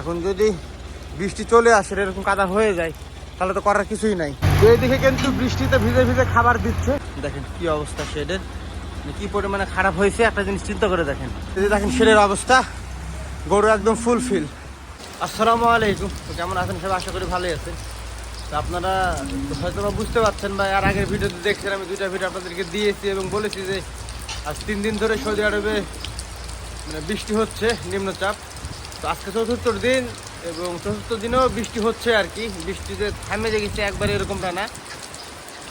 এখন যদি বৃষ্টি চলে আসে এরকম কাদা হয়ে যায়, তাহলে তো করার কিছুই নাই। তো এইদিকে কিন্তু বৃষ্টিতে ভিজে ভিজে খাবার দিচ্ছে। দেখেন কি অবস্থা শেডের। মানে কি পরিমাণে খারাপ হয়েছে, একটা জিনিস চিন্তা করে দেখেন। এই যে দেখেন শেডের অবস্থা, গরু একদম ফুলফিল আসসালামু আলাইকুম। কেমন আছেন সব আশা করি ভালোই আছেন। তো আপনারা হয়তো বা বুঝতে পারছেন বা আর আগের ভিডিওতে দেখছেন, আমি দুইটা ভিডিও আপনাদেরকে দিয়েছি এবং বলেছি যে আজ তিন দিন ধরে সৌদি আরবে মানে বৃষ্টি হচ্ছে, নিম্নচাপ। তো আজকে চতুর্থ দিন এবং চতুর্থ দিনেও বৃষ্টি হচ্ছে আর কি। বৃষ্টিতে থামে যে গেছে একবারে এরকমটা না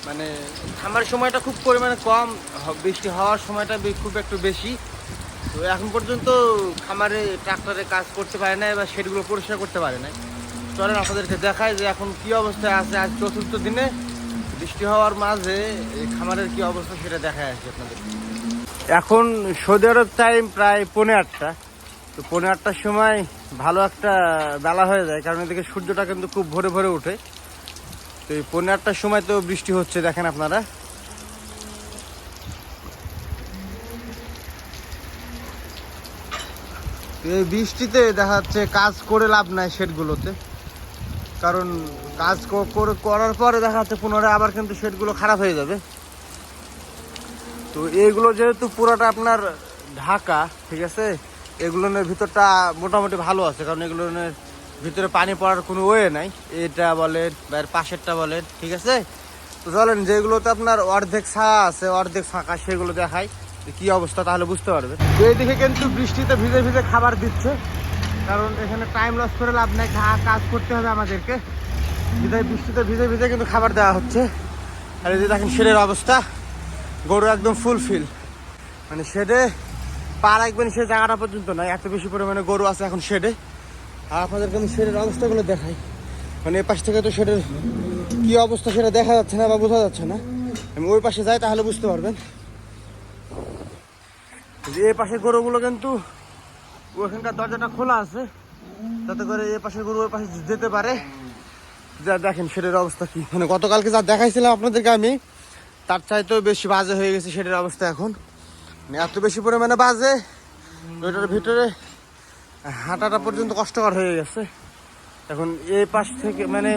মানে থামার সময়টা খুব পরিমাণে কম বৃষ্টি হওয়ার সময়টা খুব একটু বেশি। তো এখন পর্যন্ত খামারে ট্রাক্টরে কাজ করতে পারে না এবার সেটগুলো পরিষ্কার করতে পারে না। চলেন আপনাদেরকে দেখায় যে এখন কি অবস্থায় আছে আজ চতুর্থ দিনে। বৃষ্টি হওয়ার মাঝে খামারের কি অবস্থা সেটা দেখায় আছে আপনাদের। এখন সৌদি আরব টাইম প্রায় পৌনে আটটা। তো পৌনে আটটার সময় ভালো একটা বেলা হয়ে যায়, কারণ এদিকে সূর্যটা কিন্তু খুব ভোরে ভোরে ওঠে। তো এই পৌনে আটটার সময় তো বৃষ্টি হচ্ছে, দেখেন আপনারা। এই বৃষ্টিতে দেখা যাচ্ছে কাজ করে লাভ নাই শেডগুলোতে। কারণ কাজ করে- করার পরে দেখা যাচ্ছে পুনরায় আবার কিন্তু শেডগুলো খারাপ হয়ে যাবে। তো এইগুলো যেহেতু পুরোটা আপনার ঢাকা, ঠিক আছে? এগুলোর ভিতরটা মোটামুটি ভালো আছে, কারণ এগুলোর ভিতরে পানি পড়ার কোনো ওয়ে নাই। এটা বলেন বা পাশেরটা বলেন, ঠিক আছে? তো চলেন, যেগুলোতে আপনার অর্ধেক ছায়া আছে, অর্ধেক ফাঁকা, সেগুলো দেখাই যে কি অবস্থা, তাহলে বুঝতে পারবে তো এইদিকে কিন্তু বৃষ্টিতে ভিজে ভিজে খাবার দিচ্ছে, কারণ এখানে টাইম লস করে লাভ নাই কাজ করতে হবে আমাদেরকে। বিদায় বৃষ্টিতে ভিজে ভিজে কিন্তু খাবার দেওয়া হচ্ছে। আর এই যে দেখেন, শেডের অবস্থা, গরু একদম ফুলফিল মানে শেডে পা রাখবেন সে জায়গাটা পর্যন্ত নাই এত বেশি পরিমাণে গরু আছে এখন শেডে। আর আপনাদেরকে আমি শেডের অবস্থাগুলো দেখাই। মানে এ পাশ থেকে তো শেডের কি অবস্থা সেটা দেখা যাচ্ছে না বা বোঝা যাচ্ছে না। আমি ওই পাশে যাই তাহলে বুঝতে পারবেন। যে এ পাশে গরুগুলো কিন্তু ওখানকার দরজাটা খোলা আছে যাতে করে এ পাশে গরু ওই পাশে যেতে পারে। যা দেখেন শেডের অবস্থা কি। মানে গতকালকে যা দেখাইছিলাম আপনাদেরকে আমি, তার চাইতেও বেশি বাজে হয়ে গেছে শেডের অবস্থা এখন। এত বেশি পরিমাণে বাজে। ওইটার ভিতরে হাঁটাটা পর্যন্ত কষ্টকর হয়ে গেছে। এখন এই পাশ থেকে মানে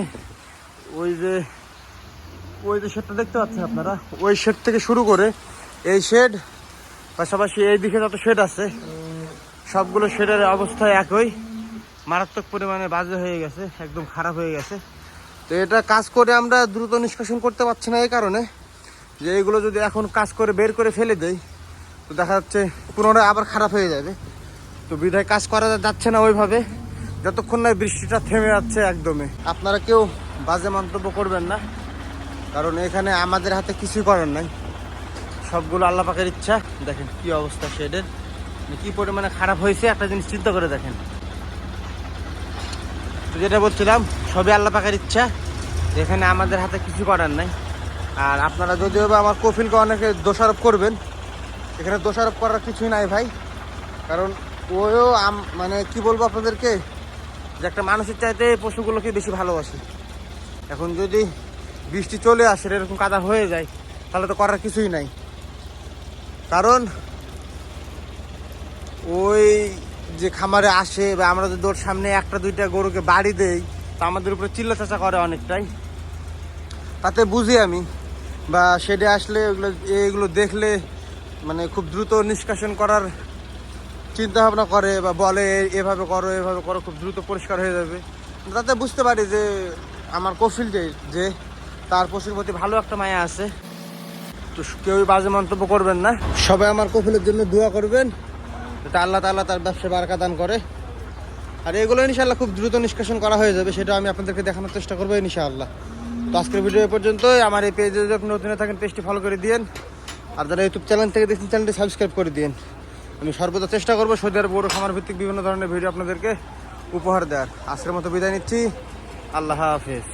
ওই যে ওই যে শেডটা দেখতে পাচ্ছেন আপনারা? ওই শেড থেকে শুরু করে এই শেড পাশাপাশি এই দিকে যত শেড আছে, সবগুলো শেডের অবস্থা একই। মারাত্মক পরিমাণে বাজে হয়ে গেছে, একদম খারাপ হয়ে গেছে। তো এটা কাজ করে আমরা দ্রুত নিষ্কাশন করতে পারছি না এই কারণে যে এগুলো যদি এখন কাজ করে বের করে ফেলে দেই তো দেখা যাচ্ছে পুনরায় আবার খারাপ হয়ে যাবে। তো বিধায় কাজ করা যাচ্ছে না ওইভাবে। যতক্ষণ না বৃষ্টিটা থেমে যাচ্ছে একদমই আপনারা কেউ বাজে মন্তব্য করবেন না। কারণ এখানে আমাদের হাতে কিছুই করার নাই। সবগুলো আল্লাহ পাকের ইচ্ছা। দেখেন কি অবস্থা শেডের। কি পরিমাণে খারাপ হয়েছে একটা জিনিস চিন্তা করে দেখেন। তো যেটা বলছিলাম, সবই আল্লাহ পাকের ইচ্ছা। এখানে আমাদের হাতে কিছু করার নাই। আর আপনারা যদিও বা আমার কফিলকে অনেকে দোষারোপ করবেন এখানে দোষারোপ করার কিছুই নাই ভাই। কারণ ওও আম- মানে কি বলব আপনাদেরকে? যে একটা মানুষের চাইতে পশুগুলোকে বেশি ভালোবাসে। এখন যদি বৃষ্টি চলে আসে এরকম কাদা হয়ে যায়, তাহলে তো করার কিছুই নাই। কারণ ওই যে খামারে আসে বা আমরা যদি ওর সামনে একটা, দুইটা গরুকে বাড়ি দেই, তা আমাদের উপরে চিল্লা চাচা করে অনেকটাই। তাতে বুঝি আমি, বা শেডে আসলে ওগুলো এগুলো দেখলে মানে খুব দ্রুত নিষ্কাশন করার চিন্তা ভাবনা করে বা বলে, এভাবে করো এভাবে করো, খুব দ্রুত পরিষ্কার হয়ে যাবে। তাতে বুঝতে পারি যে আমার কফিল যে যে তার পশুর প্রতি ভালো একটা মায়া আছে। তো কেউই বাজে মন্তব্য করবেন না। সবাই আমার কফিলের জন্য দোয়া করবেন, যাতে আল্লাহ তাল্লাহ তার ব্যবসা বারকা দান করে। আর এগুলো ইনশাআল্লাহ খুব দ্রুত নিষ্কাশন করা হয়ে যাবে, সেটা আমি আপনাদেরকে দেখানোর চেষ্টা করব ইনশাআল্লাহ। তো আজকের ভিডিও এ পর্যন্তই। আমার এই পেজে যদি আপনি নতুন থাকেন পেজটি ফলো করে দিন আর যারা ইউটিউব চ্যানেল থেকে দেখছেন চ্যানেলটি সাবস্ক্রাইব করে দিন আমি সর্বদা চেষ্টা করব সৌদি আরব বড় খামার ভিত্তিক বিভিন্ন ধরনের ভিডিও আপনাদেরকে উপহার দেওয়ার। আজকের মতো বিদায় নিচ্ছি। আল্লাহ হাফেজ।